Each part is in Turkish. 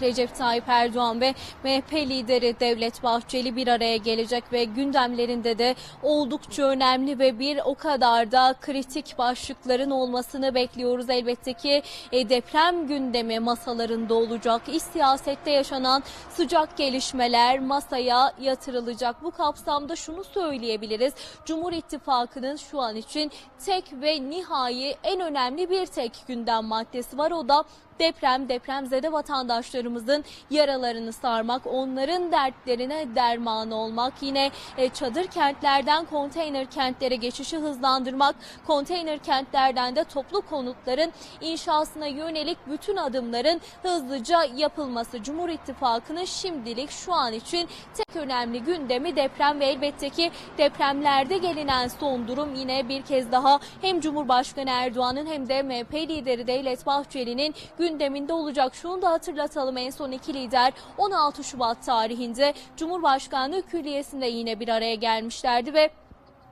Recep Tayyip Erdoğan ve MHP lideri Devlet Bahçeli bir araya gelecek ve gündemlerinde de oldukça önemli ve bir o kadar da kritik başlıkların olmasını bekliyoruz. Elbette ki e, deprem gündemi masalarında olacak. İç siyasette yaşanan sıcak gelişmeler masaya yatırılacak. Bu kapsamda şunu söyleyebiliriz. Cumhur İttifakı'nın şu an için tek ve nihai en önemli bir tek gündem maddesi var. O da deprem, depremzede vatandaşlarımızın yaralarını sarmak, onların dertlerine derman olmak, yine e, çadır kentlerden konteyner kentlere geçişi hızlandırmak, konteyner kentlerden de toplu konutların inşasına yönelik bütün adımların hızlıca yapılması. Cumhur İttifakı'nın şimdilik şu an için tek önemli gündemi deprem ve elbette ki depremlerde gelinen son durum yine bir kez daha hem Cumhurbaşkanı Erdoğan'ın hem de MHP lideri Devlet Bahçeli'nin gündeminde olacak. Şunu da hatırlatalım en son iki lider 16 Şubat tarihinde Cumhurbaşkanlığı Külliyesi'nde yine bir araya gelmişlerdi ve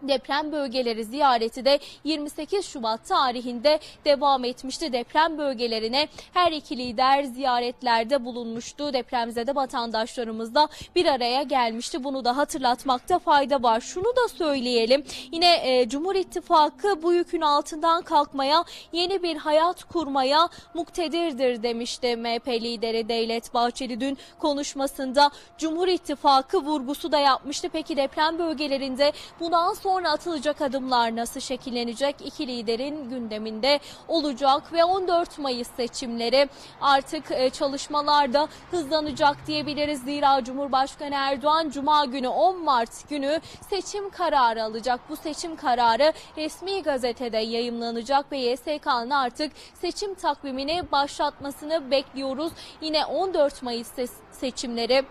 Deprem bölgeleri ziyareti de 28 Şubat tarihinde devam etmişti. Deprem bölgelerine her iki lider ziyaretlerde bulunmuştu. Depremzede vatandaşlarımız da bir araya gelmişti. Bunu da hatırlatmakta fayda var. Şunu da söyleyelim. Yine e, Cumhur İttifakı bu yükün altından kalkmaya, yeni bir hayat kurmaya muktedirdir demişti MHP lideri Devlet Bahçeli dün konuşmasında. Cumhur İttifakı vurgusu da yapmıştı. Peki deprem bölgelerinde bundan sonra atılacak adımlar nasıl şekillenecek? İki liderin gündeminde olacak ve 14 Mayıs seçimleri artık e, çalışmalar da hızlanacak diyebiliriz. Zira Cumhurbaşkanı Erdoğan Cuma günü 10 Mart günü seçim kararı alacak. Bu seçim kararı resmi gazetede yayımlanacak ve YSK'nın artık seçim takvimini başlatmasını bekliyoruz. Yine 14 Mayıs se- seçimleri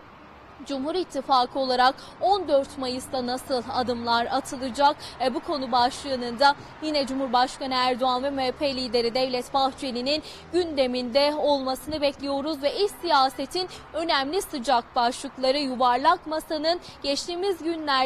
Cumhur İttifakı olarak 14 Mayıs'ta nasıl adımlar atılacak? E, bu konu başlığının da yine Cumhurbaşkanı Erdoğan ve MHP lideri Devlet Bahçeli'nin gündeminde olmasını bekliyoruz ve iç siyasetin önemli sıcak başlıkları yuvarlak masanın geçtiğimiz günlerde